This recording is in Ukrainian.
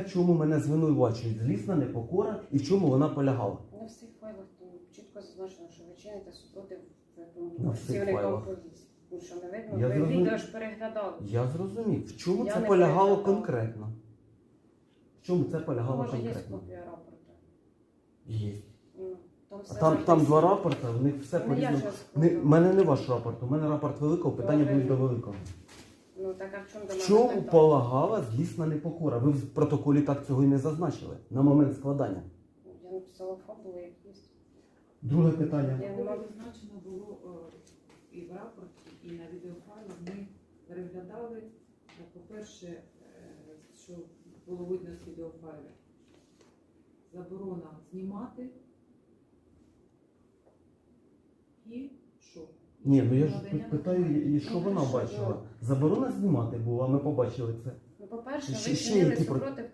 В чому мене звинувачують злісна непокора і в чому вона полягала? На всіх файлах там чітко зазначено, що ви чините супротив На всіх працівникам файлах. поліції. Ну що не видно, Я ви зрозумів. відео ж переглядали. Я зрозумів. В чому Я це не полягало конкретно? В чому це полягало Може, є конкретно? копія рапорту. Є. Ну, там А все Там, там два рапорти, в них все Ну, по я різному. Не, скажу. мене не ваш рапорт, у мене рапорт великого, питання Добре. будуть до великого. Так а в чому до В чому питання? полагала злісна непокора? Ви в протоколі так цього і не зазначили на момент складання. Я написала фабулу якісь. Друге питання. Я не Було можу. зазначено було е, і в рапорті, і на відеофайлах ми переглядали. Е, По-перше, е, що було видно з відеофайлів, заборона знімати і що? Ні, ну я ж питаю, і що вона бачила. Заборона знімати була, ми побачили це. Ну, по-перше, Ще- ви ще чинили які про- супротив